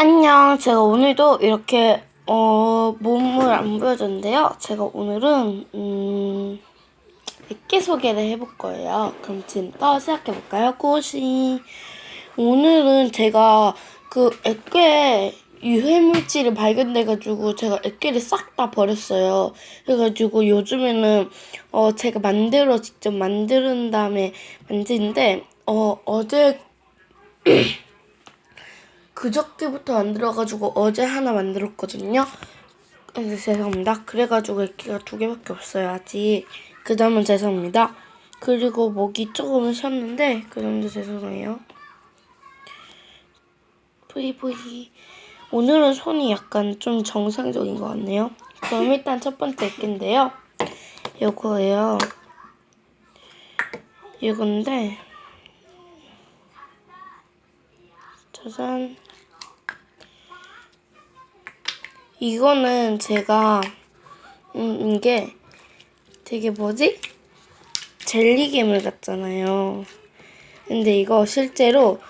안녕. 제가 오늘도 이렇게 어, 몸을 안 보여줬는데요. 제가 오늘은 음, 액계 소개를 해볼 거예요. 그럼 지금부터 시작해 볼까요? 꽃이 오늘은 제가 그 액계 유해물질이 발견돼가지고 제가 액계를 싹 다 버렸어요. 그래가지고 요즘에는 어 제가 만들어 직접 만드는 다음에 만지는데 어 어제 그저께부터 만들어가지고 어제 하나 만들었거든요. 근데 죄송합니다. 그래가지고 액기가 두 개밖에 없어요. 아직. 그 점은 죄송합니다. 그리고 목이 조금 쉬었는데 그 점도 죄송해요. 브이브이. 오늘은 손이 약간 좀 정상적인 것 같네요. 그럼 일단 첫 번째 액기인데요. 요거예요. 이건데 짜잔. 이거는 제가 음 이게 되게 뭐지? 젤리 괴물 같잖아요. 근데 이거 실제로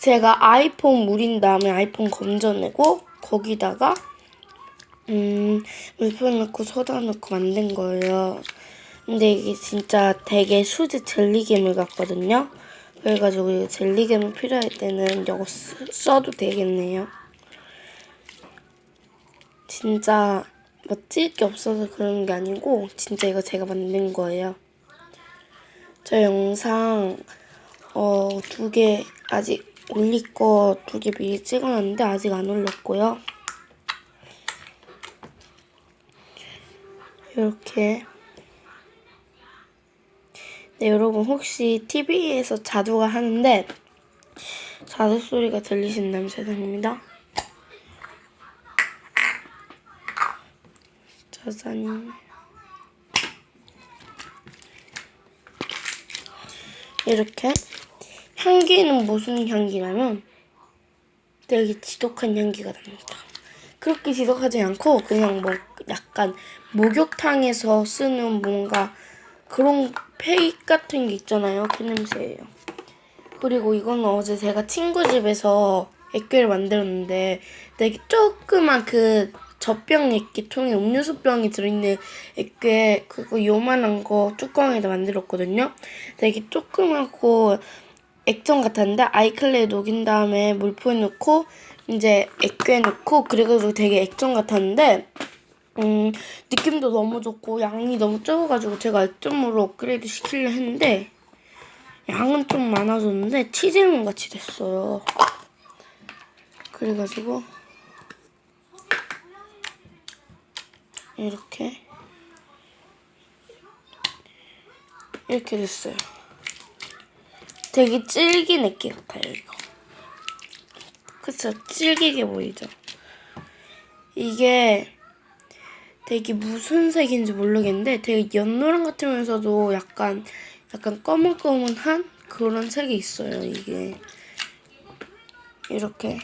제가 아이폰 물인 다음에 아이폰 건져내고 거기다가 음 물병 넣고 소다 넣고 만든 거예요. 근데 이게 진짜 되게 수제 젤리 괴물 같거든요. 그래가지고 젤리 괴물 필요할 때는 이거 쓰- 써도 되겠네요. 진짜 멋질 게 없어서 그런 게 아니고 진짜 이거 제가 만든 거예요. 저 영상 어 두 개 아직 올릴 거 두 개 미리 찍어놨는데 아직 안 올렸고요. 이렇게 네 여러분 혹시 TV에서 자두가 하는데 자두 소리가 들리신다면 죄송합니다. 짜잔. 이렇게 향기는 무슨 향기냐면 되게 지독한 향기가 납니다. 그렇게 지독하지 않고 그냥 뭐 약간 목욕탕에서 쓰는 뭔가 그런 페이크 같은 게 있잖아요. 그 냄새예요. 그리고 이거는 어제 제가 친구 집에서 액괴를 만들었는데 되게 조그만 그 젖병 액기 통에 음료수병이 들어있는 액괴 그거 요만한 거 뚜껑에다 만들었거든요. 되게 조그맣고 액정 같았는데 아이클레에 녹인 다음에 물포에 넣고 이제 액괴에 넣고 그래가지고 되게 액정 같았는데 음 느낌도 너무 좋고 양이 너무 적어가지고 제가 액정으로 업그레이드 시키려 했는데 양은 좀 많아졌는데 치즈몬 같이 됐어요. 그래가지고 이렇게 이렇게 됐어요. 되게 질긴 액기 같아요 이거. 그쵸? 질기게 보이죠? 이게 되게 무슨 색인지 모르겠는데 되게 연노랑 같으면서도 약간 약간 검은검은한 그런 색이 있어요 이게 이렇게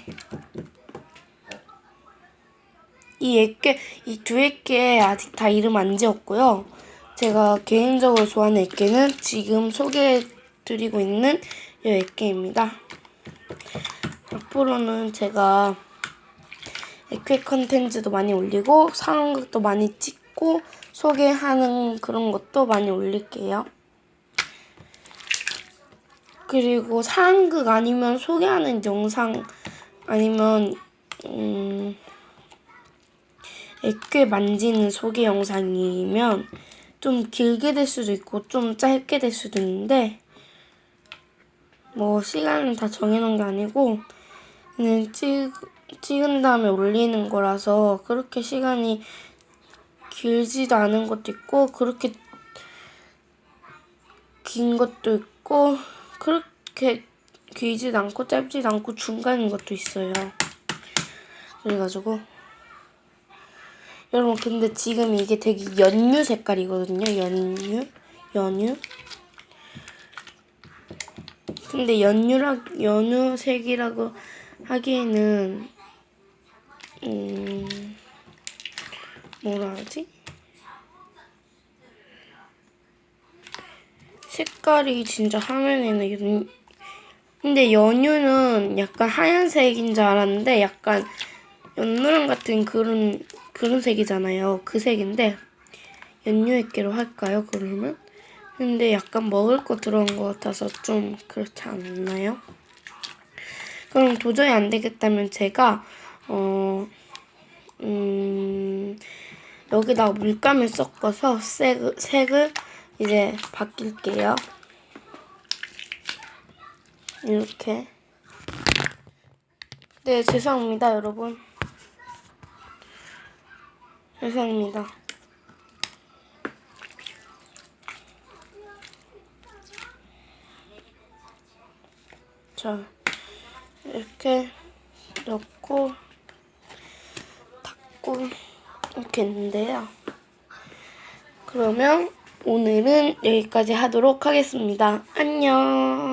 이 액괴 이두 액괴 아직 다 이름 안 지었고요 제가 개인적으로 좋아하는 액괴는 지금 소개해드리고 있는 이 액괴입니다 앞으로는 제가 액괴 컨텐츠도 많이 올리고 상황극도 많이 찍고 소개하는 그런 것도 많이 올릴게요. 그리고 상황극 아니면 소개하는 영상 아니면 음 액괴 만지는 소개 영상이면 좀 길게 될 수도 있고 좀 짧게 될 수도 있는데 뭐 시간을 다 정해놓은 게 아니고 그냥 찍, 찍은 다음에 올리는 거라서 그렇게 시간이 길지도 않은 것도 있고 그렇게 긴 것도 있고 그렇게 길지도 않고 짧지도 않고 중간인 것도 있어요. 그래가지고 여러분 근데 지금 이게 되게 연유 색깔이거든요. 연유 연유 근데 연유라 연유색이라고 하기에는 음 뭐라 하지? 색깔이 진짜 화면에는 연, 근데 연유는 약간 하얀색인 줄 알았는데 약간 연노랑 같은 그런 그런 색이잖아요. 그 색인데 연유액기로 할까요? 그러면? 근데 약간 먹을 거 들어간 것 같아서 좀 그렇지 않나요? 그럼 도저히 안 되겠다면 제가 어 음, 여기다가 물감을 섞어서 색, 색을 이제 바뀔게요. 이렇게. 네, 죄송합니다, 여러분. 죄송합니다. 자, 이렇게 넣고 닫고 이렇게 했는데요. 그러면 오늘은 여기까지 하도록 하겠습니다. 안녕.